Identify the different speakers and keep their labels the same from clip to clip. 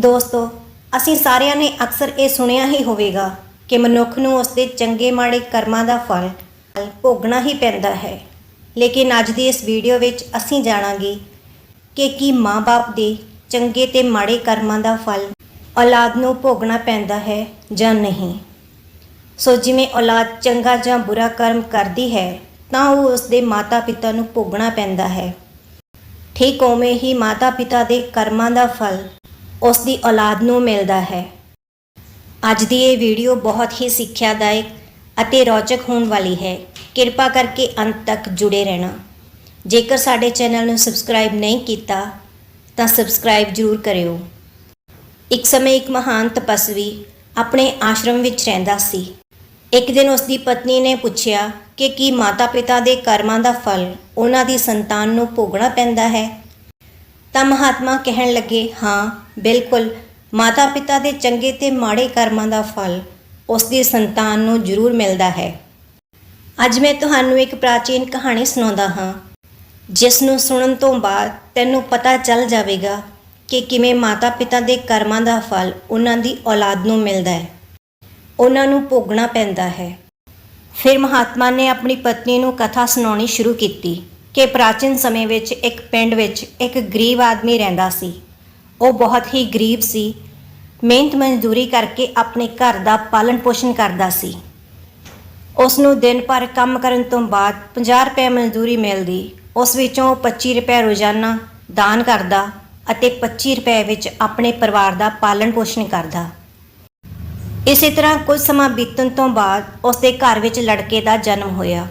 Speaker 1: ਦੋਸਤੋ, ਅਸੀਂ ਸਾਰਿਆਂ ਨੇ ਅਕਸਰ ਇਹ ਸੁਣਿਆ ਹੀ ਹੋਵੇਗਾ ਕਿ ਮਨੁੱਖ ਨੂੰ ਉਸਦੇ ਚੰਗੇ ਮਾੜੇ ਕਰਮਾਂ ਦਾ ਫਲ ਭੋਗਣਾ ਹੀ ਪੈਂਦਾ ਹੈ। ਲੇਕਿਨ ਅੱਜ ਦੀ ਇਸ ਵੀਡੀਓ ਵਿੱਚ ਅਸੀਂ ਜਾਣਾਂਗੇ ਕਿ ਕੀ ਮਾਂ-ਬਾਪ ਦੇ ਚੰਗੇ ਤੇ ਮਾੜੇ ਕਰਮਾਂ ਦਾ ਫਲ ਔਲਾਦ ਨੂੰ ਭੋਗਣਾ ਪੈਂਦਾ ਹੈ ਜਾਂ ਨਹੀਂ। ਸੋ ਜਿਵੇਂ ਔਲਾਦ ਚੰਗਾ ਜਾਂ ਬੁਰਾ ਕਰਮ ਕਰਦੀ ਹੈ, ਤਾਂ ਉਹ ਉਸਦੇ ਮਾਤਾ-ਪਿਤਾ ਨੂੰ ਭੋਗਣਾ ਪੈਂਦਾ ਹੈ। ਠੀਕ ਉਵੇਂ ਹੀ ਮਾਤਾ-ਪਿਤਾ ਦੇ ਕਰਮਾਂ ਦਾ ਫਲ ਉਸ ਦੀ ਔਲਾਦ ਨੂੰ ਮਿਲਦਾ ਹੈ। ਅੱਜ ਦੀ ਇਹ ਵੀਡੀਓ ਬਹੁਤ ਹੀ ਸਿੱਖਿਆਦਾਇਕ ਅਤੇ ਰੌਚਕ ਹੋਣ ਵਾਲੀ ਹੈ। ਕਿਰਪਾ ਕਰਕੇ ਅੰਤ ਤੱਕ ਜੁੜੇ ਰਹਿਣਾ। ਜੇਕਰ ਸਾਡੇ ਚੈਨਲ ਨੂੰ ਸਬਸਕ੍ਰਾਈਬ ਨਹੀਂ ਕੀਤਾ, ਤਾਂ ਸਬਸਕ੍ਰਾਈਬ ਜ਼ਰੂਰ ਕਰਿਓ। ਇੱਕ ਸਮੇਂ ਇੱਕ ਮਹਾਨ ਤਪਸਵੀ ਆਪਣੇ ਆਸ਼ਰਮ ਵਿੱਚ ਰਹਿੰਦਾ ਸੀ। ਇੱਕ ਦਿਨ ਉਸ ਦੀ ਪਤਨੀ ਨੇ ਪੁੱਛਿਆ ਕਿ ਕੀ ਮਾਤਾ-ਪਿਤਾ ਦੇ ਕਰਮਾਂ ਦਾ ਫਲ ਉਹਨਾਂ ਦੀ ਸੰਤਾਨ ਨੂੰ ਭੋਗਣਾ ਪੈਂਦਾ ਹੈ? ਤਾਂ ਮਹਾਤਮਾ ਕਹਿਣ ਲੱਗੇ, ਹਾਂ, ਬਿਲਕੁਲ। ਮਾਤਾ-ਪਿਤਾ ਦੇ ਚੰਗੇ ਤੇ ਮਾੜੇ ਕਰਮਾਂ ਦਾ ਫਲ ਉਸ ਦੀ ਸੰਤਾਨ ਨੂੰ ਜ਼ਰੂਰ ਮਿਲਦਾ ਹੈ। ਅੱਜ ਮੈਂ ਤੁਹਾਨੂੰ ਇੱਕ ਪ੍ਰਾਚੀਨ ਕਹਾਣੀ ਸੁਣਾਉਂਦਾ ਹਾਂ, ਜਿਸ ਨੂੰ ਸੁਣਨ ਤੋਂ ਬਾਅਦ ਤੈਨੂੰ ਪਤਾ ਚੱਲ ਜਾਵੇਗਾ ਕਿ ਕਿਵੇਂ ਮਾਤਾ-ਪਿਤਾ ਦੇ ਕਰਮਾਂ ਦਾ ਫਲ ਉਹਨਾਂ ਦੀ ਔਲਾਦ ਨੂੰ ਮਿਲਦਾ ਹੈ। ਉਹਨਾਂ ਨੂੰ ਭੋਗਣਾ ਪੈਂਦਾ ਹੈ। ਫਿਰ ਮਹਾਤਮਾ ਨੇ ਆਪਣੀ ਪਤਨੀ ਨੂੰ ਕਥਾ ਸੁਣਾਉਣੀ ਸ਼ੁਰੂ ਕੀਤੀ। ਕਿ ਪ੍ਰਾਚੀਨ ਸਮੇਂ ਵਿੱਚ ਇੱਕ ਪਿੰਡ ਵਿੱਚ ਇੱਕ ਗਰੀਬ ਆਦਮੀ ਰਹਿੰਦਾ ਸੀ। ਉਹ ਬਹੁਤ ਹੀ ਗਰੀਬ ਸੀ। ਮਿਹਨਤ ਮਜ਼ਦੂਰੀ ਕਰਕੇ ਆਪਣੇ ਘਰ ਦਾ ਪਾਲਣ ਪੋਸ਼ਣ ਕਰਦਾ ਸੀ। ਉਸ ਨੂੰ ਦਿਨ ਭਰ ਕੰਮ ਕਰਨ ਤੋਂ ਬਾਅਦ 50 ਰੁਪਏ ਮਜ਼ਦੂਰੀ ਮਿਲਦੀ। ਉਸ ਵਿੱਚੋਂ ਉਹ 25 ਰੁਪਏ ਰੋਜ਼ਾਨਾ ਦਾਨ ਕਰਦਾ ਅਤੇ 25 ਰੁਪਏ ਵਿੱਚ ਆਪਣੇ ਪਰਿਵਾਰ ਦਾ ਪਾਲਣ ਪੋਸ਼ਣ ਕਰਦਾ। ਇਸੇ ਤਰ੍ਹਾਂ ਕੁਝ ਸਮਾਂ ਬੀਤਣ ਤੋਂ ਬਾਅਦ ਉਸ ਦੇ ਘਰ ਵਿੱਚ ਲੜਕੇ ਦਾ ਜਨਮ ਹੋਇਆ।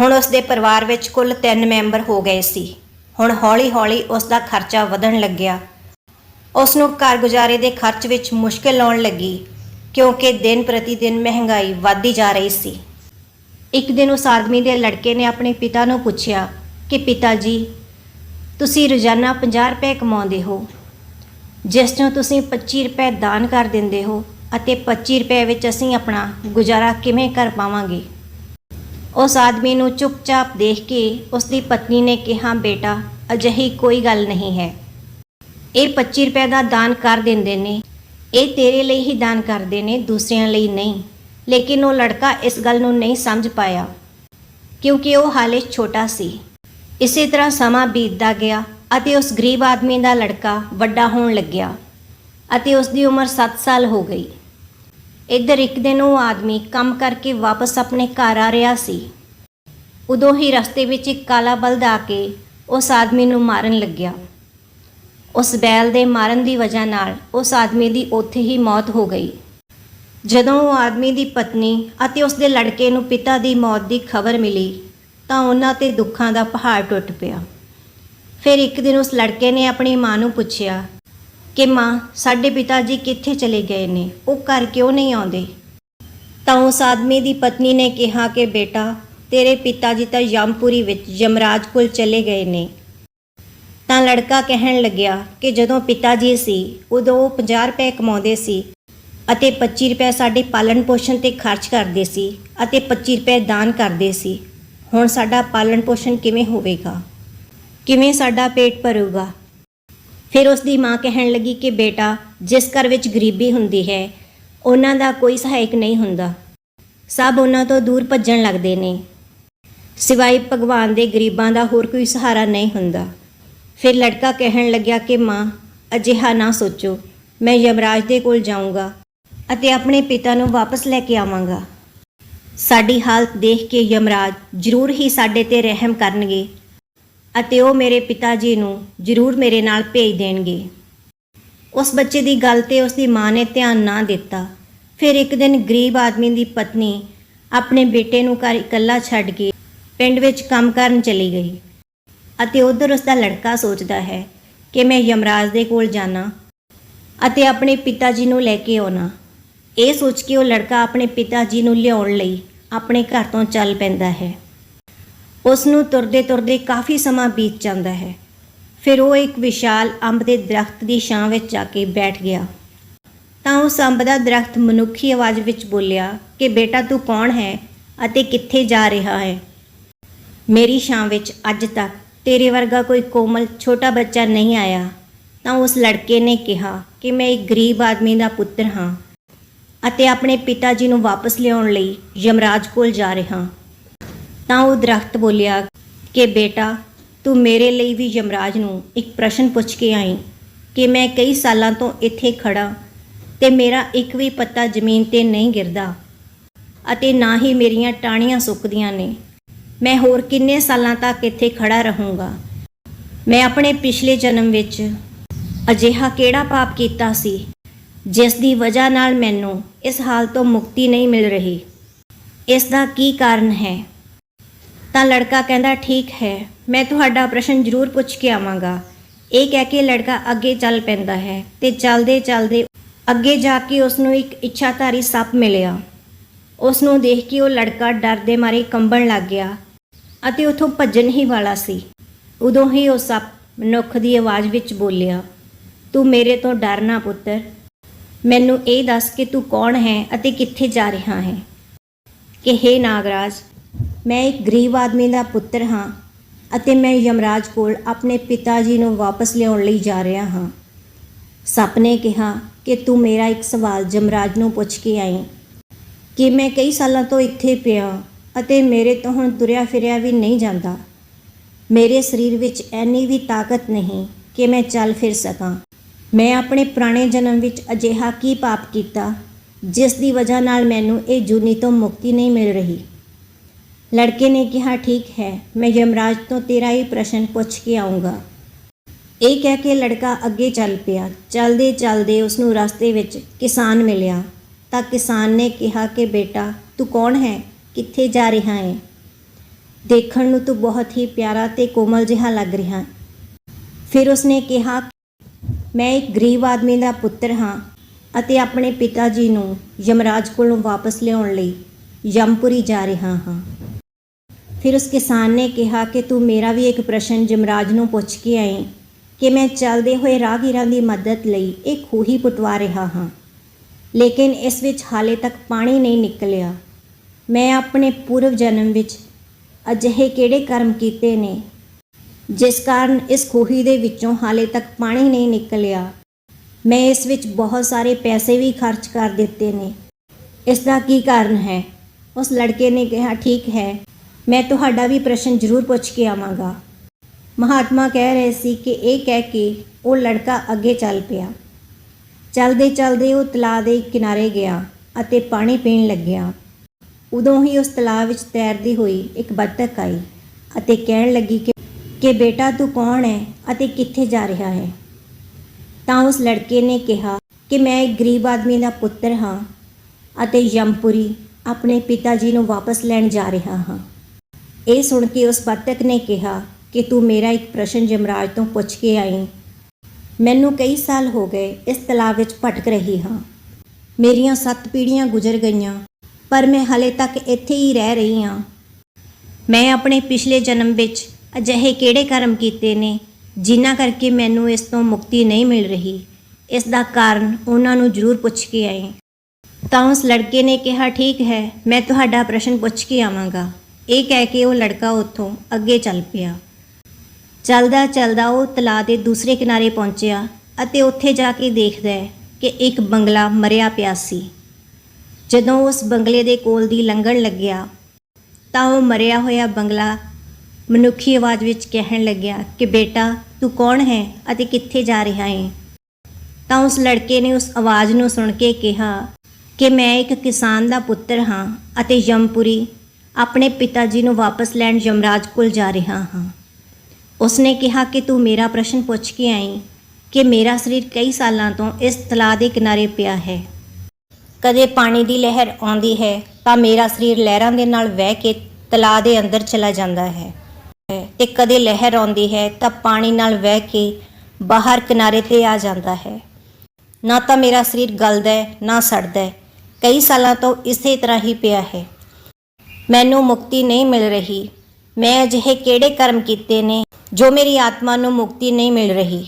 Speaker 1: ਹੁਣ ਉਸ ਦੇ ਪਰਿਵਾਰ ਵਿੱਚ ਕੁੱਲ 3 ਮੈਂਬਰ ਹੋ ਗਏ ਸੀ। ਹੁਣ ਹੌਲੀ-ਹੌਲੀ ਉਸ ਦਾ ਖਰਚਾ ਵਧਣ ਲੱਗਿਆ। ਉਸ ਨੂੰ ਘਰ ਦੇ ਖਰਚ ਵਿੱਚ ਮੁਸ਼ਕਲ ਆਉਣ ਲੱਗੀ, ਕਿਉਂਕਿ ਦਿਨ ਪ੍ਰਤੀ ਦਿਨ ਮਹਿੰਗਾਈ ਵਧਦੀ ਜਾ ਰਹੀ ਸੀ। ਇੱਕ ਦਿਨ ਉਸ ਆਦਮੀ ਦੇ ਲੜਕੇ ਨੇ ਆਪਣੇ ਪਿਤਾ ਨੂੰ ਪੁੱਛਿਆ ਕਿ, ਪਿਤਾ ਜੀ, ਤੁਸੀਂ ਰੋਜ਼ਾਨਾ 50 ਰੁਪਏ ਕਮਾਉਂਦੇ ਹੋ। ਜਿਸ ਤੋਂ ਤੁਸੀਂ 25 ਰੁਪਏ ਦਾਨ ਕਰ ਦਿੰਦੇ ਹੋ ਅਤੇ 25 ਰੁਪਏ ਵਿੱਚ ਅਸੀਂ ਆਪਣਾ ਗੁਜ਼ਾਰਾ ਕਿਵੇਂ ਕਰ ਪਾਵਾਂਗੇ? ਉਸ ਆਦਮੀ ਨੂੰ ਚੁੱਪਚਾਪ ਦੇਖ ਕੇ ਉਸ ਦੀ ਪਤਨੀ ਨੇ ਕਿਹਾ, ਬੇਟਾ, ਅਜਿਹੀ ਕੋਈ ਗੱਲ ਨਹੀਂ ਹੈ। ਇਹ 25 ਰੁਪਏ ਦਾ ਦਾਨ ਕਰ ਦਿੰਦੇ ਨੇ। ਇਹ ਤੇਰੇ ਲਈ ਹੀ ਦਾਨ ਕਰਦੇ ਨੇ, ਦੂਸਰਿਆਂ ਲਈ ਨਹੀਂ। ਲੇਕਿਨ ਉਹ ਲੜਕਾ ਇਸ ਗੱਲ ਨੂੰ ਨਹੀਂ ਸਮਝ ਪਾਇਆ, ਕਿਉਂਕਿ ਉਹ ਹਾਲੇ ਛੋਟਾ ਸੀ। ਇਸੇ ਤਰ੍ਹਾਂ ਸਮਾਂ ਬੀਤਦਾ ਗਿਆ ਅਤੇ ਉਸ ਗਰੀਬ ਆਦਮੀ ਦਾ ਲੜਕਾ ਵੱਡਾ ਹੋਣ ਲੱਗਿਆ ਅਤੇ ਉਸ ਦੀ ਉਮਰ 7 ਸਾਲ ਹੋ ਗਈ। ਇੱਧਰ ਇੱਕ ਦਿਨ ਉਹ ਆਦਮੀ ਕੰਮ ਕਰਕੇ ਵਾਪਸ ਆਪਣੇ ਘਰ ਆ ਰਿਹਾ ਸੀ। ਉਦੋਂ ਹੀ ਰਸਤੇ ਵਿੱਚ ਇੱਕ ਕਾਲਾ ਬਲਦ ਆ ਕੇ ਉਸ ਆਦਮੀ ਨੂੰ ਮਾਰਨ ਲੱਗਿਆ। ਉਸ ਬੈਲ ਦੇ ਮਾਰਨ ਦੀ ਵਜ੍ਹਾ ਨਾਲ ਉਸ ਆਦਮੀ ਦੀ ਉੱਥੇ ਹੀ ਮੌਤ ਹੋ ਗਈ। ਜਦੋਂ ਉਹ ਆਦਮੀ ਦੀ ਪਤਨੀ ਅਤੇ ਉਸ ਦੇ ਲੜਕੇ ਨੂੰ ਪਿਤਾ ਦੀ ਮੌਤ ਦੀ ਖਬਰ ਮਿਲੀ ਤਾਂ ਉਹਨਾਂ ਤੇ ਦੁੱਖਾਂ ਦਾ ਪਹਾੜ ਟੁੱਟ ਪਿਆ। ਫਿਰ ਇੱਕ ਦਿਨ ਉਸ ਲੜਕੇ ਨੇ ਆਪਣੀ ਮਾਂ ਨੂੰ ਪੁੱਛਿਆ ਕਿ ਮਾਂ ਸਾਡੇ ਪਿਤਾ ਜੀ ਕਿੱਥੇ ਚਲੇ ਗਏ ਨੇ? ਉਹ ਘਰ ਕਿਉਂ ਨਹੀਂ ਆਉਂਦੇ? ਤਾਂ ਉਸ ਆਦਮੀ ਦੀ ਪਤਨੀ ਨੇ ਕਿਹਾ ਕਿ ਬੇਟਾ, ਤੇਰੇ ਪਿਤਾ ਜੀ ਤਾਂ ਯਮਪੁਰੀ ਵਿੱਚ ਯਮਰਾਜ ਕੋਲ ਚਲੇ ਗਏ ਨੇ। ਤਾਂ ਲੜਕਾ ਕਹਿਣ ਲੱਗਿਆ ਕਿ ਜਦੋਂ ਪਿਤਾ ਜੀ ਸੀ, ਉਦੋਂ ਉਹ 50 ਰੁਪਏ ਕਮਾਉਂਦੇ ਸੀ ਅਤੇ 25 ਰੁਪਏ ਸਾਡੇ ਪਾਲਣ ਪੋਸ਼ਣ ਤੇ ਖਰਚ ਕਰਦੇ ਸੀ ਅਤੇ 25 ਰੁਪਏ ਦਾਨ ਕਰਦੇ ਸੀ। ਹੁਣ ਸਾਡਾ ਪਾਲਣ ਪੋਸ਼ਣ ਕਿਵੇਂ ਹੋਵੇਗਾ? ਕਿਵੇਂ ਸਾਡਾ ਪੇਟ ਭਰੂਗਾ? ਫਿਰ ਉਸ ਦੀ ਮਾਂ ਕਹਿਣ ਲੱਗੀ ਕਿ ਬੇਟਾ, ਜਿਸ ਘਰ ਵਿੱਚ ਗਰੀਬੀ ਹੁੰਦੀ ਹੈ, ਉਹਨਾਂ ਦਾ ਕੋਈ ਸਹਾਇਕ ਨਹੀਂ ਹੁੰਦਾ। ਸਭ ਉਹਨਾਂ ਤੋਂ ਦੂਰ ਭੱਜਣ ਲੱਗਦੇ ਨੇ। ਸਿਵਾਏ ਭਗਵਾਨ ਦੇ ਗਰੀਬਾਂ ਦਾ ਹੋਰ ਕੋਈ ਸਹਾਰਾ ਨਹੀਂ ਹੁੰਦਾ। ਫਿਰ ਲੜਕਾ ਕਹਿਣ ਲੱਗਿਆ ਕਿ ਮਾਂ, ਅਜਿਹਾ ਨਾ ਸੋਚੋ, ਮੈਂ ਯਮਰਾਜ ਦੇ ਕੋਲ ਜਾਊਂਗਾ ਅਤੇ ਆਪਣੇ ਪਿਤਾ ਨੂੰ ਵਾਪਸ ਲੈ ਕੇ ਆਵਾਂਗਾ। ਸਾਡੀ ਹਾਲਤ ਦੇਖ ਕੇ ਯਮਰਾਜ ਜ਼ਰੂਰ ਹੀ ਸਾਡੇ ਤੇ ਰਹਿਮ ਕਰਨਗੇ। ਅਤੇ ਉਹ ਮੇਰੇ ਪਿਤਾ ਜੀ ਨੂੰ ਜ਼ਰੂਰ ਮੇਰੇ ਨਾਲ ਭੇਜ ਦੇਣਗੇ। ਉਸ ਬੱਚੇ ਦੀ ਗੱਲ ਤੇ ਉਸ ਦੀ ਮਾਂ ਨੇ ਧਿਆਨ ਨਾ ਦਿੱਤਾ। ਫਿਰ ਇੱਕ ਦਿਨ ਗਰੀਬ ਆਦਮੀ ਦੀ ਪਤਨੀ ਆਪਣੇ ਬੇਟੇ ਨੂੰ ਘਰ ਇਕੱਲਾ ਛੱਡ ਕੇ ਪਿੰਡ ਵਿੱਚ ਕੰਮ ਕਰਨ ਚਲੀ ਗਈ ਅਤੇ ਉਧਰ ਉਸ ਦਾ ਲੜਕਾ ਸੋਚਦਾ ਹੈ ਕਿ ਮੈਂ ਯਮਰਾਜ ਦੇ ਕੋਲ ਜਾਣਾ ਅਤੇ ਆਪਣੇ ਪਿਤਾ ਜੀ ਨੂੰ ਲੈ ਕੇ ਆਉਣਾ। ਇਹ ਸੋਚ ਕੇ ਉਹ ਲੜਕਾ ਆਪਣੇ ਪਿਤਾ ਜੀ ਨੂੰ ਲਿਆਉਣ ਲਈ ਆਪਣੇ ਘਰ ਤੋਂ ਚੱਲ ਪੈਂਦਾ ਹੈ। ਉਸ ਨੂੰ ਤੁਰਦੇ ਤੁਰਦੇ ਕਾਫੀ ਸਮਾਂ ਬੀਤ ਜਾਂਦਾ ਹੈ। ਫਿਰ ਉਹ ਇੱਕ ਵਿਸ਼ਾਲ ਅੰਬ ਦੇ ਦਰਖਤ ਦੀ ਛਾਂ ਵਿੱਚ ਜਾ ਕੇ ਬੈਠ ਗਿਆ। ਤਾਂ ਉਸ ਅੰਬ ਦਾ ਦਰਖਤ ਮਨੁੱਖੀ ਆਵਾਜ਼ ਵਿੱਚ ਬੋਲਿਆ ਕਿ, ਬੇਟਾ, ਤੂੰ ਕੌਣ ਹੈ ਅਤੇ ਕਿੱਥੇ ਜਾ ਰਿਹਾ ਹੈ? ਮੇਰੀ ਛਾਂ ਵਿੱਚ ਅੱਜ ਤੱਕ ਤੇਰੇ ਵਰਗਾ ਕੋਈ ਕੋਮਲ ਛੋਟਾ ਬੱਚਾ ਨਹੀਂ ਆਇਆ। ਤਾਂ ਉਸ ਲੜਕੇ ਨੇ ਕਿਹਾ ਕਿ, ਮੈਂ ਇੱਕ ਗਰੀਬ ਆਦਮੀ ਦਾ ਪੁੱਤਰ ਹਾਂ ਅਤੇ ਆਪਣੇ ਪਿਤਾ ਜੀ ਨੂੰ ਵਾਪਸ ਲਿਆਉਣ ਲਈ ਯਮਰਾਜ ਕੋਲ ਜਾ ਰਿਹਾ ਤਾਂ ਉਹ ਦਰਖਤ ਬੋਲਿਆ, ਕਿ ਬੇਟਾ, ਤੂੰ ਮੇਰੇ ਲਈ ਵੀ ਯਮਰਾਜ ਨੂੰ ਇੱਕ ਪ੍ਰਸ਼ਨ ਪੁੱਛ ਕੇ ਆਈ ਕਿ ਮੈਂ ਕਈ ਸਾਲਾਂ ਤੋਂ ਇੱਥੇ ਖੜਾ ਤੇ ਮੇਰਾ ਇੱਕ ਵੀ ਪੱਤਾ ਜ਼ਮੀਨ ਤੇ ਨਹੀਂ ਗਿਰਦਾ ਅਤੇ ਨਾ ਹੀ ਮੇਰੀਆਂ ਟਾਹਣੀਆਂ ਸੁੱਕਦੀਆਂ ਨੇ। ਮੈਂ ਹੋਰ ਕਿੰਨੇ ਸਾਲਾਂ ਤੱਕ ਇੱਥੇ ਖੜਾ ਰਹੂੰਗਾ। ਮੈਂ ਆਪਣੇ ਪਿਛਲੇ ਜਨਮ ਵਿੱਚ ਅਜਿਹਾ ਕਿਹੜਾ ਪਾਪ ਕੀਤਾ ਸੀ ਜਿਸ ਦੀ ਵਜ੍ਹਾ ਨਾਲ ਮੈਨੂੰ ਇਸ ਹਾਲ ਤੋਂ ਮੁਕਤੀ ਨਹੀਂ ਮਿਲ ਰਹੀ? ਇਸ ਦਾ ਕੀ ਕਾਰਨ ਹੈ? ਤਾਂ ਲੜਕਾ ਕਹਿੰਦਾ, ਠੀਕ ਹੈ, ਮੈਂ ਤੁਹਾਡਾ ਪ੍ਰਸ਼ਨ ਜ਼ਰੂਰ ਪੁੱਛ ਕੇ ਆਵਾਂਗਾ। ਇਹ ਕਹਿ ਕੇ ਲੜਕਾ ਅੱਗੇ ਚੱਲ ਪੈਂਦਾ ਹੈ ਤੇ ਚੱਲਦੇ ਚੱਲਦੇ ਅੱਗੇ ਜਾ ਕੇ ਉਸ ਨੂੰ ਇੱਕ ਇੱਛਾਧਾਰੀ ਸੱਪ ਮਿਲਿਆ। ਉਸ ਨੂੰ ਦੇਖ ਕੇ ਉਹ ਲੜਕਾ ਡਰ ਦੇ ਮਾਰੇ ਕੰਬਣ ਲੱਗ ਗਿਆ ਅਤੇ ਉਥੋਂ ਭੱਜਣ ਹੀ ਵਾਲਾ ਸੀ। ਉਦੋਂ ਹੀ ਉਹ ਸੱਪ ਮਨੁੱਖ ਦੀ ਆਵਾਜ਼ ਵਿੱਚ ਬੋਲਿਆ, ਤੂੰ ਮੇਰੇ ਤੋਂ ਡਰ ਨਾ ਪੁੱਤਰ। ਮੈਨੂੰ ਇਹ ਦੱਸ ਕਿ ਤੂੰ ਕੌਣ ਹੈ ਅਤੇ ਕਿੱਥੇ ਜਾ ਰਿਹਾ ਹੈ ਕਿ ਹੇ ਨਾਗਰਾਜ ਮੈਂ ਇੱਕ ਗਰੀਬ ਆਦਮੀ ਦਾ ਪੁੱਤਰ ਹਾਂ ਅਤੇ ਮੈਂ ਯਮਰਾਜ ਕੋਲ ਆਪਣੇ ਪਿਤਾ ਜੀ ਨੂੰ ਵਾਪਸ ਲਿਆਉਣ ਲਈ ਜਾ ਰਿਹਾ ਹਾਂ। ਸੱਪ ਨੇ ਕਿਹਾ ਕਿ ਤੂੰ ਮੇਰਾ ਇੱਕ ਸਵਾਲ ਯਮਰਾਜ ਨੂੰ ਪੁੱਛ ਕੇ ਆਈ ਕਿ ਮੈਂ ਕਈ ਸਾਲਾਂ ਤੋਂ ਇੱਥੇ ਪਿਆ ਅਤੇ ਮੇਰੇ ਤੋਂ ਹੁਣ ਤੁਰਿਆ ਫਿਰਿਆ ਵੀ ਨਹੀਂ ਜਾਂਦਾ। ਮੇਰੇ ਸਰੀਰ ਵਿੱਚ ਐਨੀ ਵੀ ਤਾਕਤ ਨਹੀਂ ਕਿ ਮੈਂ ਚੱਲ ਫਿਰ ਸਕਾਂ। ਮੈਂ ਆਪਣੇ ਪੁਰਾਣੇ ਜਨਮ ਵਿੱਚ ਅਜਿਹਾ ਕੀ ਪਾਪ ਕੀਤਾ ਜਿਸ ਦੀ ਵਜ੍ਹਾ ਨਾਲ ਮੈਨੂੰ ਇਹ ਜੂਨੀ ਤੋਂ ਮੁਕਤੀ ਨਹੀਂ ਮਿਲ ਰਹੀ। ਲੜਕੇ ਨੇ ਕਿਹਾ ਠੀਕ ਹੈ ਮੈਂ ਯਮਰਾਜ ਤੋਂ ਤੇਰਾ ਹੀ ਪ੍ਰਸ਼ਨ ਪੁੱਛ ਕੇ ਆਉਂਗਾ ਇਹ ਕਹਿ ਕੇ ਲੜਕਾ ਅੱਗੇ ਚੱਲ ਪਿਆ ਚੱਲਦੇ ਚਲਦੇ ਉਸ ਨੂੰ ਰਸਤੇ ਵਿੱਚ ਕਿਸਾਨ ਮਿਲਿਆ ਤਾਂ ਕਿਸਾਨ ਨੇ ਕਿਹਾ ਕਿ ਬੇਟਾ ਤੂੰ ਕੌਣ ਹੈ ਕਿੱਥੇ ਜਾ ਰਿਹਾ ਹੈ ਦੇਖਣ ਨੂੰ ਤੂੰ ਬਹੁਤ ਹੀ ਪਿਆਰਾ ਤੇ ਕੋਮਲ ਜਿਹਾ ਲੱਗ ਰਿਹਾ ਫਿਰ ਉਸਨੇ ਕਿਹਾ ਮੈਂ ਇੱਕ ਗਰੀਬ ਆਦਮੀ ਦਾ ਪੁੱਤਰ ਹਾਂ ਅਤੇ ਆਪਣੇ ਪਿਤਾ ਜੀ ਨੂੰ ਯਮਰਾਜ ਕੋਲੋਂ ਵਾਪਸ ਲਿਆਉਣ ਲਈ ਯਮਪੁਰੀ ਜਾ ਰਿਹਾ ਹਾਂ ਫਿਰ ਉਸ ਕਿਸਾਨ ਨੇ ਕਿਹਾ ਕਿ ਤੂੰ ਮੇਰਾ ਵੀ ਇੱਕ ਪ੍ਰਸ਼ਨ ਜਮਰਾਜ ਨੂੰ ਪੁੱਛ ਕੇ ਆਏ ਕਿ ਮੈਂ ਚੱਲਦੇ ਹੋਏ ਰਾਹਗੀਰਾਂ ਦੀ ਮਦਦ ਲਈ ਇੱਕ ਖੂਹੀ ਪੁੱਟਵਾ ਰਿਹਾ ਹਾਂ। ਲੇਕਿਨ ਇਸ ਵਿੱਚ ਹਾਲੇ ਤੱਕ ਪਾਣੀ ਨਹੀਂ ਨਿਕਲਿਆ। ਮੈਂ ਆਪਣੇ ਪੂਰਵ ਜਨਮ ਵਿੱਚ ਅਜਿਹੇ ਕਿਹੜੇ ਕਰਮ ਕੀਤੇ ਨੇ, ਜਿਸ ਕਾਰਨ ਇਸ ਖੂਹੀ ਦੇ ਵਿੱਚੋਂ ਹਾਲੇ ਤੱਕ ਪਾਣੀ ਨਹੀਂ ਨਿਕਲਿਆ। ਮੈਂ ਇਸ ਵਿੱਚ ਬਹੁਤ ਸਾਰੇ ਪੈਸੇ ਵੀ ਖਰਚ ਕਰ ਦਿੱਤੇ ਨੇ। ਇਸ ਦਾ ਕੀ ਕਾਰਨ ਹੈ? ਉਸ ਲੜਕੇ ਨੇ ਕਿਹਾ, ਠੀਕ ਹੈ ਮੈਂ ਤੁਹਾਡਾ ਵੀ ਪ੍ਰਸ਼ਨ ਜ਼ਰੂਰ ਪੁੱਛ ਕੇ ਆਵਾਂਗਾ। ਮਹਾਤਮਾ ਕਹਿ ਰਹੇ ਸੀ ਕਿ ਇਹ ਕਹਿ ਕੇ ਉਹ ਲੜਕਾ ਅੱਗੇ ਚੱਲ ਪਿਆ। ਚੱਲਦੇ ਚਲਦੇ ਉਹ ਤਲਾਅ ਦੇ ਕਿਨਾਰੇ ਗਿਆ ਅਤੇ ਪਾਣੀ ਪੀਣ ਲੱਗਿਆ। ਉਦੋਂ ਹੀ ਉਸ ਤਲਾਅ ਵਿੱਚ ਤੈਰਦੀ ਹੋਈ ਇੱਕ ਬੱਤਖ ਆਈ ਅਤੇ ਕਹਿਣ ਲੱਗੀ ਕਿ ਕਿ ਬੇਟਾ ਤੂੰ ਕੌਣ ਹੈ ਅਤੇ ਕਿੱਥੇ ਜਾ ਰਿਹਾ ਹੈ? ਤਾਂ ਉਸ ਲੜਕੇ ਨੇ ਕਿਹਾ ਕਿ ਮੈਂ ਇੱਕ ਗਰੀਬ ਆਦਮੀ ਦਾ ਪੁੱਤਰ ਹਾਂ ਅਤੇ ਯਮਪੁਰੀ ਆਪਣੇ ਪਿਤਾ ਜੀ ਨੂੰ ਵਾਪਸ ਲੈਣ ਜਾ ਰਿਹਾ ਹਾਂ। ਇਹ ਸੁਣ ਕੇ ਉਸ ਬੱਤਖ ਨੇ ਕਿਹਾ ਕਿ ਤੂੰ ਮੇਰਾ ਇੱਕ ਪ੍ਰਸ਼ਨ ਜਮਰਾਜ ਤੋਂ ਪੁੱਛ ਕੇ ਆਈ। ਮੈਨੂੰ ਕਈ ਸਾਲ ਹੋ ਗਏ ਇਸ ਤਲਾਅ ਵਿੱਚ ਭਟਕ ਰਹੀ ਹਾਂ। ਮੇਰੀਆਂ ਸੱਤ ਪੀੜ੍ਹੀਆਂ ਗੁਜ਼ਰ ਗਈਆਂ, ਪਰ ਮੈਂ ਹਲੇ ਤੱਕ ਇੱਥੇ ਹੀ ਰਹਿ ਰਹੀ ਹਾਂ। ਮੈਂ ਆਪਣੇ ਪਿਛਲੇ ਜਨਮ ਵਿੱਚ ਅਜਿਹੇ ਕਿਹੜੇ ਕਰਮ ਕੀਤੇ ਨੇ ਜਿਨ੍ਹਾਂ ਕਰਕੇ ਮੈਨੂੰ ਇਸ ਤੋਂ ਮੁਕਤੀ ਨਹੀਂ ਮਿਲ ਰਹੀ। ਇਸ ਦਾ ਕਾਰਨ ਉਹਨਾਂ ਨੂੰ ਜ਼ਰੂਰ ਪੁੱਛ ਕੇ ਆਏ ਤਾਂ ਉਸ ਲੜਕੇ ਨੇ ਕਿਹਾ, ਠੀਕ ਹੈ, ਮੈਂ ਤੁਹਾਡਾ ਪ੍ਰਸ਼ਨ ਪੁੱਛ ਕੇ ਆਵਾਂਗਾ। ਇਹ ਕਹਿ ਕੇ ਉਹ ਲੜਕਾ ਉੱਥੋਂ ਅੱਗੇ ਚੱਲ ਪਿਆ। ਚੱਲਦਾ ਚੱਲਦਾ ਉਹ ਤਲਾਅ ਦੇ ਦੂਸਰੇ ਕਿਨਾਰੇ ਪਹੁੰਚਿਆ ਅਤੇ ਉੱਥੇ ਜਾ ਕੇ ਦੇਖਦਾ ਹੈ ਕਿ ਇੱਕ ਬੰਗਲਾ ਮਰਿਆ ਪਿਆ ਸੀ। ਜਦੋਂ ਉਸ ਬੰਗਲੇ ਦੇ ਕੋਲ ਦੀ ਲੰਘਣ ਲੱਗਿਆ ਤਾਂ ਉਹ ਮਰਿਆ ਹੋਇਆ ਬੰਗਲਾ ਮਨੁੱਖੀ ਆਵਾਜ਼ ਵਿੱਚ ਕਹਿਣ ਲੱਗਿਆ ਕਿ ਬੇਟਾ, ਤੂੰ ਕੌਣ ਹੈ ਅਤੇ ਕਿੱਥੇ ਜਾ ਰਿਹਾ ਹੈ ਤਾਂ ਉਸ ਲੜਕੇ ਨੇ ਉਸ ਆਵਾਜ਼ ਨੂੰ ਸੁਣ ਕੇ ਕਿਹਾ ਕਿ ਮੈਂ ਇੱਕ ਕਿਸਾਨ ਦਾ ਪੁੱਤਰ ਹਾਂ ਅਤੇ ਯਮਪੁਰੀ ਆਪਣੇ ਪਿਤਾ ਜੀ ਨੂੰ ਵਾਪਸ ਲੈਣ ਯਮਰਾਜ ਕੋਲ ਜਾ ਰਿਹਾ ਹਾਂ। ਉਸਨੇ ਕਿਹਾ ਕਿ ਤੂੰ ਮੇਰਾ ਪ੍ਰਸ਼ਨ ਪੁੱਛ ਕੇ ਆਈ ਕਿ ਮੇਰਾ ਸਰੀਰ ਕਈ ਸਾਲਾਂ ਤੋਂ ਇਸ ਤਲਾਅ ਦੇ ਕਿਨਾਰੇ ਪਿਆ ਹੈ। ਕਦੇ ਪਾਣੀ ਦੀ ਲਹਿਰ ਆਉਂਦੀ ਹੈ ਤਾਂ ਮੇਰਾ ਸਰੀਰ ਲਹਿਰਾਂ ਦੇ ਨਾਲ ਵਹਿ ਕੇ ਤਲਾਅ ਦੇ ਅੰਦਰ ਚਲਾ ਜਾਂਦਾ ਹੈ। ਤੇ ਕਦੇ ਲਹਿਰ ਆਉਂਦੀ ਹੈ ਤਾਂ ਪਾਣੀ ਨਾਲ ਵਹਿ ਕੇ ਬਾਹਰ ਕਿਨਾਰੇ ਤੇ ਆ ਜਾਂਦਾ ਹੈ। ਨਾ ਤਾਂ ਮੇਰਾ ਸਰੀਰ ਗਲਦਾ ਹੈ, ਨਾ ਸੜਦਾ ਹੈ। ਕਈ ਸਾਲਾਂ ਤੋਂ ਇਸੇ ਤਰ੍ਹਾਂ ਹੀ ਪਿਆ ਹੈ। ਮੈਨੂੰ ਮੁਕਤੀ ਨਹੀਂ ਮਿਲ ਰਹੀ। ਮੈਂ ਅਜਿਹੇ ਕਿਹੜੇ ਕਰਮ ਕੀਤੇ ਨੇ ਜੋ ਮੇਰੀ ਆਤਮਾ ਨੂੰ ਮੁਕਤੀ ਨਹੀਂ ਮਿਲ ਰਹੀ?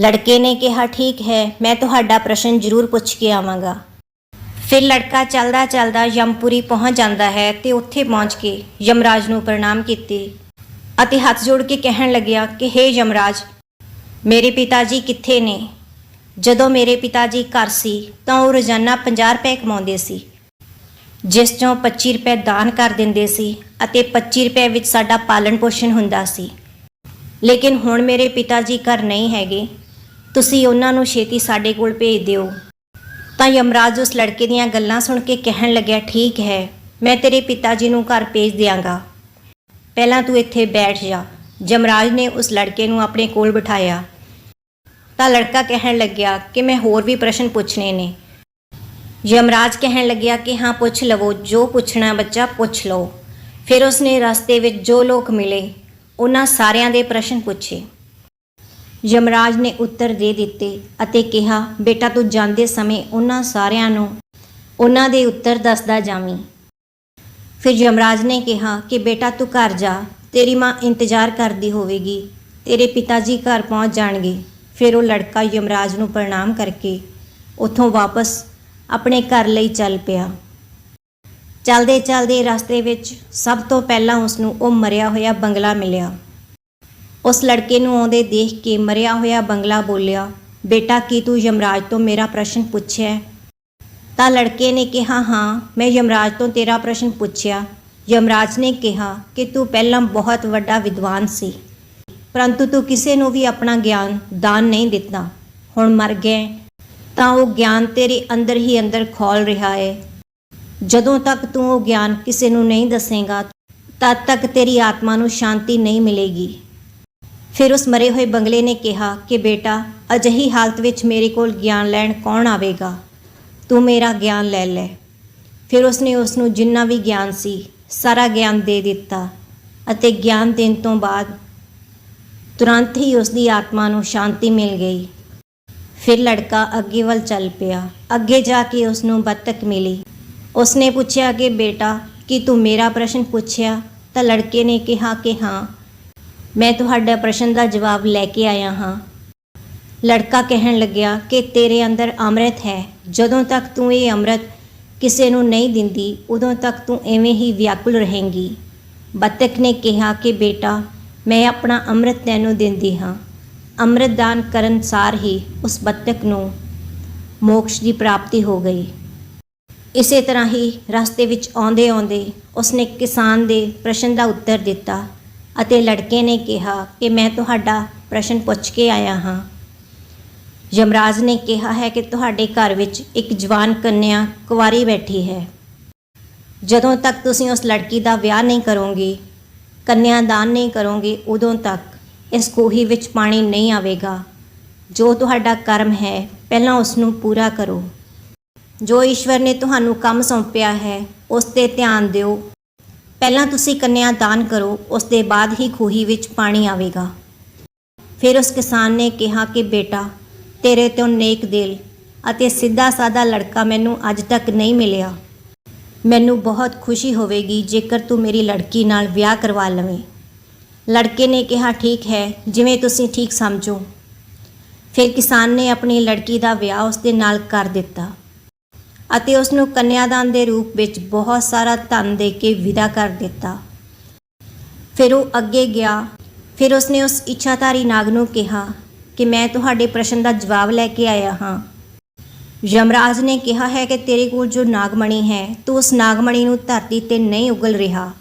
Speaker 1: ਲੜਕੇ ਨੇ ਕਿਹਾ, ਠੀਕ ਹੈ, ਮੈਂ ਤੁਹਾਡਾ ਪ੍ਰਸ਼ਨ ਜ਼ਰੂਰ ਪੁੱਛ ਕੇ ਆਵਾਂਗਾ। ਫਿਰ ਲੜਕਾ ਚੱਲਦਾ ਚੱਲਦਾ ਯਮਪੁਰੀ ਪਹੁੰਚ ਜਾਂਦਾ ਹੈ ਤੇ ਉੱਥੇ ਪਹੁੰਚ ਕੇ ਯਮਰਾਜ ਨੂੰ ਪ੍ਰਣਾਮ ਕੀਤੀ ਅਤੇ ਹੱਥ ਜੋੜ ਕੇ ਕਹਿਣ ਲੱਗਿਆ ਕਿ हे ਯਮਰਾਜ, ਮੇਰੇ ਪਿਤਾ ਜੀ ਕਿੱਥੇ ਨੇ? ਜਦੋਂ ਮੇਰੇ ਪਿਤਾ ਜੀ ਘਰ ਸੀ ਤਾਂ ਉਹ ਰੋਜ਼ਾਨਾ 50 ਰੁਪਏ ਕਮਾਉਂਦੇ ਸੀ। ਜਿਸ ਚੋਂ 25 ਰੁਪਏ ਦਾਨ ਕਰ ਦਿੰਦੇ ਸੀ ਅਤੇ 25 ਰੁਪਏ ਵਿੱਚ ਸਾਡਾ ਪਾਲਣ ਪੋਸ਼ਣ ਹੁੰਦਾ ਸੀ। ਲੇਕਿਨ ਹੁਣ ਮੇਰੇ ਪਿਤਾ ਜੀ ਘਰ ਨਹੀਂ ਹੈਗੇ। ਤੁਸੀਂ ਉਹਨਾਂ ਨੂੰ ਛੇਤੀ ਸਾਡੇ ਕੋਲ ਭੇਜ ਦਿਓ। ਤਾਂ ਯਮਰਾਜ ਉਸ ਲੜਕੇ ਦੀਆਂ ਗੱਲਾਂ ਸੁਣ ਕੇ ਕਹਿਣ ਲੱਗਿਆ, ਠੀਕ ਹੈ, ਮੈਂ ਤੇਰੇ ਪਿਤਾ ਜੀ ਨੂੰ ਘਰ ਭੇਜ ਦਿਆਂਗਾ। ਪਹਿਲਾਂ ਤੂੰ ਇੱਥੇ ਬੈਠ ਜਾ। ਯਮਰਾਜ ਨੇ ਉਸ ਲੜਕੇ ਨੂੰ ਆਪਣੇ ਕੋਲ ਬਿਠਾਇਆ। ਤਾਂ ਲੜਕਾ ਕਹਿਣ ਲੱਗਿਆ ਕਿ ਮੈਂ ਹੋਰ ਵੀ ਪ੍ਰਸ਼ਨ ਪੁੱਛਣੇ ਨੇ। ਯਮਰਾਜ ਕਹਿਣ ਲੱਗਿਆ ਕਿ ਹਾਂ, ਪੁੱਛ ਲਵੋ, ਜੋ ਪੁੱਛਣਾ ਬੱਚਾ ਪੁੱਛ ਲਓ। ਫਿਰ ਉਸਨੇ ਰਸਤੇ ਵਿੱਚ ਜੋ ਲੋਕ ਮਿਲੇ, ਉਹਨਾਂ ਸਾਰਿਆਂ ਦੇ ਪ੍ਰਸ਼ਨ ਪੁੱਛੇ। ਯਮਰਾਜ ਨੇ ਉੱਤਰ ਦੇ ਦਿੱਤੇ ਅਤੇ ਕਿਹਾ, ਬੇਟਾ, ਤੂੰ ਜਾਂਦੇ ਸਮੇਂ ਉਹਨਾਂ ਸਾਰਿਆਂ ਨੂੰ ਉਹਨਾਂ ਦੇ ਉੱਤਰ ਦੱਸਦਾ ਜਾਵੀਂ। ਫਿਰ ਯਮਰਾਜ ਨੇ ਕਿਹਾ ਕਿ, ਬੇਟਾ, ਤੂੰ ਘਰ ਜਾ, ਤੇਰੀ ਮਾਂ ਇੰਤਜ਼ਾਰ ਕਰਦੀ ਹੋਵੇਗੀ, ਤੇਰੇ ਪਿਤਾ ਜੀ ਘਰ ਪਹੁੰਚ ਜਾਣਗੇ। ਫਿਰ ਉਹ ਲੜਕਾ ਯਮਰਾਜ ਨੂੰ ਪ੍ਰਣਾਮ ਕਰਕੇ ਉੱਥੋਂ ਵਾਪਸ ਆਪਣੇ ਘਰ ਲਈ ਚੱਲ ਪਿਆ। ਚਲਦੇ ਚਲਦੇ ਰਸਤੇ ਵਿੱਚ ਸਭ ਤੋਂ ਪਹਿਲਾਂ ਉਸ ਨੂੰ ਉਹ ਮਰਿਆ ਹੋਇਆ ਬੰਗਲਾ ਮਿਲਿਆ। ਉਸ ਲੜਕੇ ਨੂੰ ਆਉਂਦੇ ਦੇਖ ਕੇ ਮਰਿਆ ਹੋਇਆ ਬੰਗਲਾ ਬੋਲਿਆ, ਬੇਟਾ, ਕੀ ਤੂੰ ਯਮਰਾਜ ਤੋਂ ਮੇਰਾ ਪ੍ਰਸ਼ਨ ਪੁੱਛਿਆ? ਤਾਂ ਲੜਕੇ ਨੇ ਕਿਹਾ, ਹਾਂ, ਮੈਂ ਯਮਰਾਜ ਤੋਂ ਤੇਰਾ ਪ੍ਰਸ਼ਨ ਪੁੱਛਿਆ। ਯਮਰਾਜ ਨੇ ਕਿਹਾ ਕਿ ਤੂੰ ਪਹਿਲਾਂ ਬਹੁਤ ਵੱਡਾ ਵਿਦਵਾਨ ਸੀ, ਪਰੰਤੂ ਤੂੰ ਕਿਸੇ ਨੂੰ ਵੀ ਆਪਣਾ ਗਿਆਨ, ਦਾਨ ਨਹੀਂ ਦਿੱਤਾ। ਹੁਣ ਮਰ ਗਏ ਤਾਂ ਉਹ ਗਿਆਨ ਤੇਰੇ ਅੰਦਰ ਹੀ ਅੰਦਰ ਖੋਲ ਰਿਹਾ ਹੈ ਜਦੋਂ ਤੱਕ ਤੂੰ ਉਹ ਗਿਆਨ ਕਿਸੇ ਨੂੰ ਨਹੀਂ ਦੱਸੇਗਾ, ਤਦ ਤੱਕ ਤੇਰੀ ਆਤਮਾ ਨੂੰ ਸ਼ਾਂਤੀ ਨਹੀਂ ਮਿਲੇਗੀ। ਫਿਰ ਉਸ ਮਰੇ ਹੋਏ ਬੰਗਲੇ ਨੇ ਕਿਹਾ ਕਿ ਬੇਟਾ, ਅਜਿਹੀ ਹਾਲਤ ਵਿੱਚ ਮੇਰੇ ਕੋਲ ਗਿਆਨ ਲੈਣ ਕੌਣ ਆਵੇਗਾ? ਤੂੰ ਮੇਰਾ ਗਿਆਨ ਲੈ ਲੈ। ਫਿਰ ਉਸਨੇ ਉਸ ਨੂੰ ਜਿੰਨਾ ਵੀ ਗਿਆਨ ਸੀ, ਸਾਰਾ ਗਿਆਨ ਦੇ ਦਿੱਤਾ ਅਤੇ ਗਿਆਨ ਦੇਣ ਤੋਂ ਬਾਅਦ ਤੁਰੰਤ ਹੀ ਉਸ ਦੀ ਆਤਮਾ ਨੂੰ ਸ਼ਾਂਤੀ ਮਿਲ ਗਈ। ਫਿਰ ਲੜਕਾ ਅੱਗੇ ਵੱਲ ਚੱਲ ਪਿਆ। ਅੱਗੇ ਜਾ ਕੇ ਉਸ ਨੂੰ ਬੱਤਖ ਮਿਲੀ। ਉਸਨੇ ਪੁੱਛਿਆ ਕਿ ਬੇਟਾ, ਕੀ ਤੂੰ ਮੇਰਾ ਪ੍ਰਸ਼ਨ ਪੁੱਛਿਆ? ਤਾਂ ਲੜਕੇ ਨੇ ਕਿਹਾ ਕਿ ਹਾਂ। ਮੈਂ ਤੁਹਾਡਾ ਪ੍ਰਸ਼ਨ ਦਾ ਜਵਾਬ ਲੈ ਕੇ ਆਇਆ ਹਾਂ। ਲੜਕਾ ਕਹਿਣ ਲੱਗਿਆ ਕਿ ਤੇਰੇ ਅੰਦਰ ਅੰਮ੍ਰਿਤ ਹੈ। ਜਦੋਂ ਤੱਕ ਤੂੰ ਇਹ ਅੰਮ੍ਰਿਤ ਕਿਸੇ ਨੂੰ ਨਹੀਂ ਦਿੰਦੀ, ਉਦੋਂ ਤੱਕ ਤੂੰ ਐਵੇਂ ਹੀ ਵਿਆਕੁਲ ਰਹੇਂਗੀ। ਬੱਤਖ ਨੇ ਕਿਹਾ ਕਿ ਬੇਟਾ, ਮੈਂ ਆਪਣਾ ਅੰਮ੍ਰਿਤ ਤੈਨੂੰ ਦਿੰਦੀ ਹਾਂ। ਅੰਮ੍ਰਿਤ ਦਾਨ ਕਰਨ ਸਾਰ ਹੀ ਉਸ ਬੱਤਕ ਨੂੰ ਮੋਕਸ਼ ਦੀ ਪ੍ਰਾਪਤੀ ਹੋ ਗਈ। ਇਸੇ ਤਰ੍ਹਾਂ ਹੀ ਰਸਤੇ ਵਿੱਚ ਆਉਂਦੇ ਆਉਂਦੇ ਉਸਨੇ ਕਿਸਾਨ ਦੇ ਪ੍ਰਸ਼ਨ ਦਾ ਉੱਤਰ ਦਿੱਤਾ ਅਤੇ ਲੜਕੇ ਨੇ ਕਿਹਾ ਕਿ ਮੈਂ ਤੁਹਾਡਾ ਪ੍ਰਸ਼ਨ ਪੁੱਛ ਕੇ ਆਇਆ ਹਾਂ। ਯਮਰਾਜ ਨੇ ਕਿਹਾ ਹੈ ਕਿ ਤੁਹਾਡੇ ਘਰ ਵਿੱਚ ਇੱਕ ਜਵਾਨ ਕੰਨਿਆ ਕੁਵਾਰੀ ਬੈਠੀ ਹੈ। ਜਦੋਂ ਤੱਕ ਤੁਸੀਂ ਉਸ ਲੜਕੀ ਦਾ ਵਿਆਹ ਨਹੀਂ ਕਰੋਗੇ, ਕੰਨਿਆ ਦਾਨ ਨਹੀਂ ਕਰੋਗੇ, ਉਦੋਂ ਤੱਕ ਇਸ ਕੋਹੀ ਵਿੱਚ ਪਾਣੀ ਨਹੀਂ ਆਵੇਗਾ। ਜੋ ਤੁਹਾਡਾ ਕਰਮ ਹੈ, ਪਹਿਲਾਂ ਉਸ ਨੂੰ ਪੂਰਾ ਕਰੋ। ਜੋ ਈਸ਼ਵਰ ਨੇ ਤੁਹਾਨੂੰ ਕੰਮ ਸੌਂਪਿਆ ਹੈ, ਉਸ ਤੇ ਧਿਆਨ ਦਿਓ। ਪਹਿਲਾਂ ਤੁਸੀਂ ਕੰਨਿਆ ਦਾਨ ਕਰੋ, ਉਸ ਦੇ ਬਾਅਦ ਹੀ ਖੂਹੀ ਵਿੱਚ ਪਾਣੀ ਆਵੇਗਾ। ਫਿਰ ਉਸ ਕਿਸਾਨ ਨੇ ਕਿਹਾ ਕਿ, ਬੇਟਾ, ਤੇਰੇ ਤੋਂ ਨੇਕ ਦਿਲ ਅਤੇ ਸਿੱਧਾ ਸਾਦਾ ਲੜਕਾ ਮੈਨੂੰ ਅੱਜ ਤੱਕ ਨਹੀਂ ਮਿਲਿਆ। ਮੈਨੂੰ ਬਹੁਤ ਖੁਸ਼ੀ ਹੋਵੇਗੀ ਜੇਕਰ ਤੂੰ ਮੇਰੀ ਲੜਕੀ ਨਾਲ ਵਿਆਹ ਕਰਵਾ ਲਵੇਂ। ਲੜਕੇ ਨੇ ਕਿਹਾ, ਠੀਕ ਹੈ, ਜਿਵੇਂ ਤੁਸੀਂ ਠੀਕ ਸਮਝੋ। ਫਿਰ ਕਿਸਾਨ ਨੇ ਆਪਣੀ ਲੜਕੀ ਦਾ ਵਿਆਹ ਉਸ ਦੇ ਨਾਲ ਕਰ ਦਿੱਤਾ ਅਤੇ ਉਸ ਨੂੰ ਕੰਨਿਆਦਾਨ ਦੇ ਰੂਪ ਵਿੱਚ ਬਹੁਤ ਸਾਰਾ ਧਨ ਦੇ ਕੇ ਵਿਦਾ ਕਰ ਦਿੱਤਾ। ਫਿਰ ਉਹ ਅੱਗੇ ਗਿਆ। ਫਿਰ ਉਸਨੇ ਉਸ ਇੱਛਾਧਾਰੀ ਨਾਗ ਨੂੰ ਕਿਹਾ ਕਿ ਮੈਂ ਤੁਹਾਡੇ ਪ੍ਰਸ਼ਨ ਦਾ ਜਵਾਬ ਲੈ ਕੇ ਆਇਆ ਹਾਂ। ਯਮਰਾਜ ਨੇ ਕਿਹਾ ਹੈ ਕਿ ਤੇਰੇ ਕੋਲ ਜੋ ਨਾਗਮਣੀ ਹੈ, ਤੂੰ ਉਸ ਨਾਗਮਣੀ ਨੂੰ ਧਰਤੀ ਤੇ ਨਹੀਂ ਉਗਲ ਰਿਹਾ।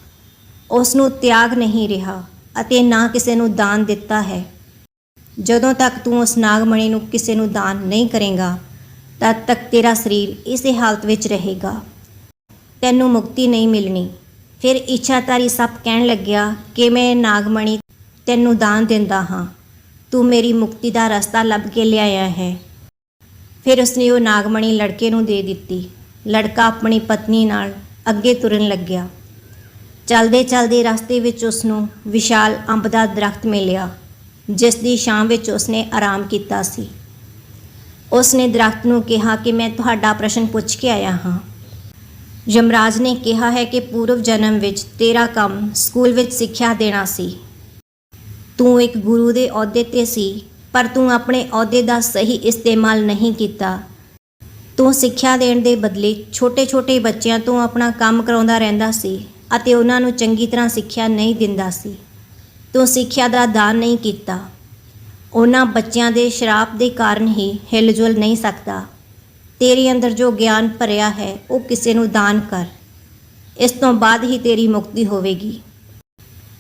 Speaker 1: ਉਸ ਨੂੰ ਤਿਆਗ ਨਹੀਂ ਰਿਹਾ। ਅਤੇ ਨਾ ਕਿਸੇ ਨੂੰ ਦਾਨ ਦਿੱਤਾ ਹੈ। ਜਦੋਂ ਤੱਕ ਤੂੰ ਉਸ ਨਾਗਮਣੀ ਨੂੰ ਕਿਸੇ ਨੂੰ ਦਾਨ ਨਹੀਂ ਕਰੇਗਾ, ਤਦ ਤੱਕ ਤੇਰਾ ਸਰੀਰ ਇਸੇ ਹਾਲਤ ਵਿੱਚ ਰਹੇਗਾ। ਤੈਨੂੰ ਮੁਕਤੀ ਨਹੀਂ ਮਿਲਣੀ। ਫਿਰ ਇੱਛਾਧਾਰੀ ਸੱਪ ਕਹਿਣ ਲੱਗਿਆ, ਕਿ ਮੈਂ ਨਾਗਮਣੀ ਤੈਨੂੰ ਦਾਨ ਦਿੰਦਾ ਹਾਂ। ਤੂੰ ਮੇਰੀ ਮੁਕਤੀ ਦਾ ਰਸਤਾ ਲੱਭ ਕੇ ਲਿਆਇਆ ਹੈ। ਫਿਰ ਉਸਨੇ ਉਹ ਨਾਗਮਣੀ ਲੜਕੇ ਨੂੰ ਦੇ ਦਿੱਤੀ। ਲੜਕਾ ਆਪਣੀ ਪਤਨੀ ਨਾਲ ਅੱਗੇ ਤੁਰਨ ਲੱਗਿਆ। ਚਲਦੇ ਚਲਦੇ ਰਸਤੇ ਵਿੱਚ ਉਸ ਨੂੰ ਵਿਸ਼ਾਲ ਅੰਬ ਦਾ ਦਰਖਤ ਮਿਲਿਆ, ਜਿਸ ਦੀ ਛਾਂ ਵਿੱਚ ਉਸਨੇ ਆਰਾਮ ਕੀਤਾ ਸੀ। ਉਸਨੇ ਦਰਖਤ ਨੂੰ ਕਿਹਾ ਕਿ ਮੈਂ ਤੁਹਾਡਾ ਪ੍ਰਸ਼ਨ ਪੁੱਛ ਕੇ ਆਇਆ ਹਾਂ। ਯਮਰਾਜ ਨੇ ਕਿਹਾ ਹੈ ਕਿ ਪੂਰਵ ਜਨਮ ਵਿੱਚ ਤੇਰਾ ਕੰਮ ਸਕੂਲ ਵਿੱਚ ਸਿੱਖਿਆ ਦੇਣਾ ਸੀ। ਤੂੰ ਇੱਕ ਗੁਰੂ ਦੇ ਅਹੁਦੇ ਤੇ ਸੀ, ਪਰ ਤੂੰ ਆਪਣੇ ਅਹੁਦੇ ਦਾ ਸਹੀ ਇਸਤੇਮਾਲ ਨਹੀਂ ਕੀਤਾ। ਤੂੰ ਸਿੱਖਿਆ ਦੇਣ ਦੇ ਬਦਲੇ ਛੋਟੇ-ਛੋਟੇ ਬੱਚਿਆਂ ਤੋਂ ਆਪਣਾ ਕੰਮ ਕਰਾਉਂਦਾ ਰਹਿੰਦਾ ਸੀ। ਅਤੇ ਉਹਨਾਂ ਨੂੰ ਚੰਗੀ ਤਰ੍ਹਾਂ ਸਿੱਖਿਆ ਨਹੀਂ ਦਿੰਦਾ ਸੀ। ਤੂੰ ਸਿੱਖਿਆ ਦਾ ਦਾਨ ਨਹੀਂ ਕੀਤਾ। ਉਹਨਾਂ ਬੱਚਿਆਂ ਦੇ ਸ਼ਰਾਪ ਦੇ ਕਾਰਨ ਹੀ ਹਿਲਜੁਲ ਨਹੀਂ ਸਕਦਾ। ਤੇਰੇ ਅੰਦਰ ਜੋ ਗਿਆਨ ਭਰਿਆ ਹੈ, ਉਹ ਕਿਸੇ ਨੂੰ ਦਾਨ ਕਰ। ਇਸ ਤੋਂ ਬਾਅਦ ਹੀ ਤੇਰੀ ਮੁਕਤੀ ਹੋਵੇਗੀ।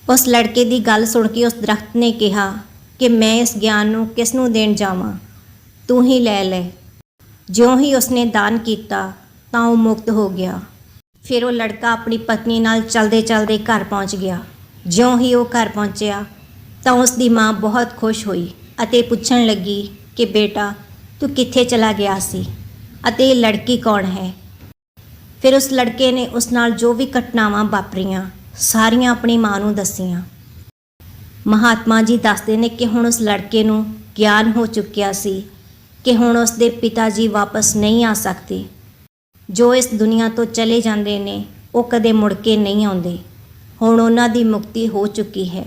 Speaker 1: ਉਸ ਲੜਕੇ ਦੀ ਗੱਲ ਸੁਣ ਕੇ ਉਸ ਦਰਖਤ ਨੇ ਕਿਹਾ ਕਿ ਮੈਂ ਇਸ ਗਿਆਨ ਨੂੰ ਕਿਸ ਨੂੰ ਦੇਣ ਜਾਵਾਂ? ਤੂੰ ਹੀ ਲੈ ਲੈ। ਜਿਉਂ ਹੀ ਉਸਨੇ ਦਾਨ ਕੀਤਾ, ਤਾਂ ਉਹ ਮੁਕਤ ਹੋ ਗਿਆ। ਫਿਰ ਉਹ ਲੜਕਾ ਆਪਣੀ ਪਤਨੀ ਨਾਲ ਚਲਦੇ ਚਲਦੇ ਘਰ ਪਹੁੰਚ ਗਿਆ। ਜਿਉਂ ਹੀ ਉਹ ਘਰ ਪਹੁੰਚਿਆ, ਤਾਂ ਉਸ ਦੀ ਮਾਂ ਬਹੁਤ ਖੁਸ਼ ਹੋਈ ਅਤੇ ਪੁੱਛਣ ਲੱਗੀ ਕਿ, ਬੇਟਾ, ਤੂੰ ਕਿੱਥੇ ਚਲਾ ਗਿਆ ਸੀ ਅਤੇ ਇਹ ਲੜਕੀ ਕੌਣ ਹੈ? ਫਿਰ ਉਸ ਲੜਕੇ ਨੇ ਉਸ ਨਾਲ ਜੋ ਵੀ ਘਟਨਾਵਾਂ ਵਾਪਰੀਆਂ, ਸਾਰੀਆਂ ਆਪਣੀ ਮਾਂ ਨੂੰ ਦੱਸੀਆਂ। ਮਹਾਤਮਾ ਜੀ ਦੱਸਦੇ ਨੇ ਕਿ ਹੁਣ ਉਸ ਲੜਕੇ ਨੂੰ ਗਿਆਨ ਹੋ ਚੁੱਕਿਆ ਸੀ ਕਿ ਹੁਣ ਉਸ ਦੇ ਪਿਤਾ ਜੀ ਵਾਪਸ ਨਹੀਂ ਆ ਸਕਦੇ। ਜੋ ਇਸ ਦੁਨੀਆ ਤੋਂ ਚਲੇ ਜਾਂਦੇ ਨੇ, ਉਹ ਕਦੇ ਮੁੜ ਕੇ ਨਹੀਂ ਆਉਂਦੇ। ਹੁਣ ਉਹਨਾਂ ਦੀ ਮੁਕਤੀ ਹੋ ਚੁੱਕੀ ਹੈ।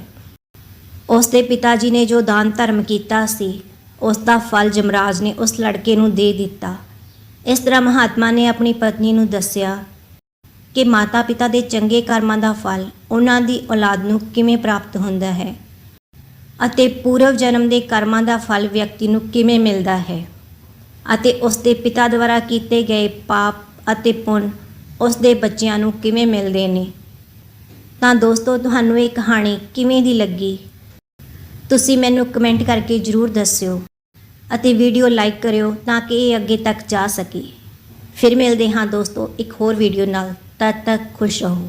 Speaker 1: ਉਸ ਦੇ ਪਿਤਾ ਜੀ ਨੇ ਜੋ ਦਾਨ ਧਰਮ ਕੀਤਾ ਸੀ, ਉਸ ਦਾ ਫਲ ਜਮਰਾਜ ਨੇ ਉਸ ਲੜਕੇ ਨੂੰ ਦੇ ਦਿੱਤਾ। ਇਸ ਤਰ੍ਹਾਂ ਮਹਾਤਮਾ ਨੇ ਆਪਣੀ ਪਤਨੀ ਨੂੰ ਦੱਸਿਆ ਕਿ ਮਾਤਾ ਪਿਤਾ ਦੇ ਚੰਗੇ ਕਰਮਾਂ ਦਾ ਫਲ ਉਹਨਾਂ ਦੀ ਔਲਾਦ ਨੂੰ ਕਿਵੇਂ ਪ੍ਰਾਪਤ ਹੁੰਦਾ ਹੈ ਅਤੇ ਪੂਰਵ ਜਨਮ ਦੇ ਕਰਮਾਂ ਦਾ ਫਲ ਵਿਅਕਤੀ ਨੂੰ ਕਿਵੇਂ ਮਿਲਦਾ ਹੈ ਅਤੇ ਉਸ ਦੇ ਪਿਤਾ ਦੁਆਰਾ ਕੀਤੇ ਗਏ ਪਾਪ ਅਤੇ ਪੁੰਨ ਉਸ ਦੇ ਬੱਚਿਆਂ ਨੂੰ ਕਿਵੇਂ ਮਿਲਦੇ ਨੇ? ਤਾਂ ਦੋਸਤੋ, ਤੁਹਾਨੂੰ ਇਹ ਕਹਾਣੀ ਕਿਵੇਂ ਦੀ ਲੱਗੀ? ਤੁਸੀਂ ਮੈਨੂੰ ਕਮੈਂਟ ਕਰਕੇ ਜਰੂਰ ਦੱਸਿਓ ਅਤੇ ਵੀਡੀਓ ਲਾਈਕ ਕਰਿਓ ਤਾਂ ਕਿ ਇਹ ਅੱਗੇ ਤੱਕ ਜਾ ਸਕੇ। ਫਿਰ ਮਿਲਦੇ ਹਾਂ ਦੋਸਤੋ ਇੱਕ ਹੋਰ ਵੀਡੀਓ ਨਾਲ। ਤਦ ਤੱਕ ਖੁਸ਼ ਰਹੋ।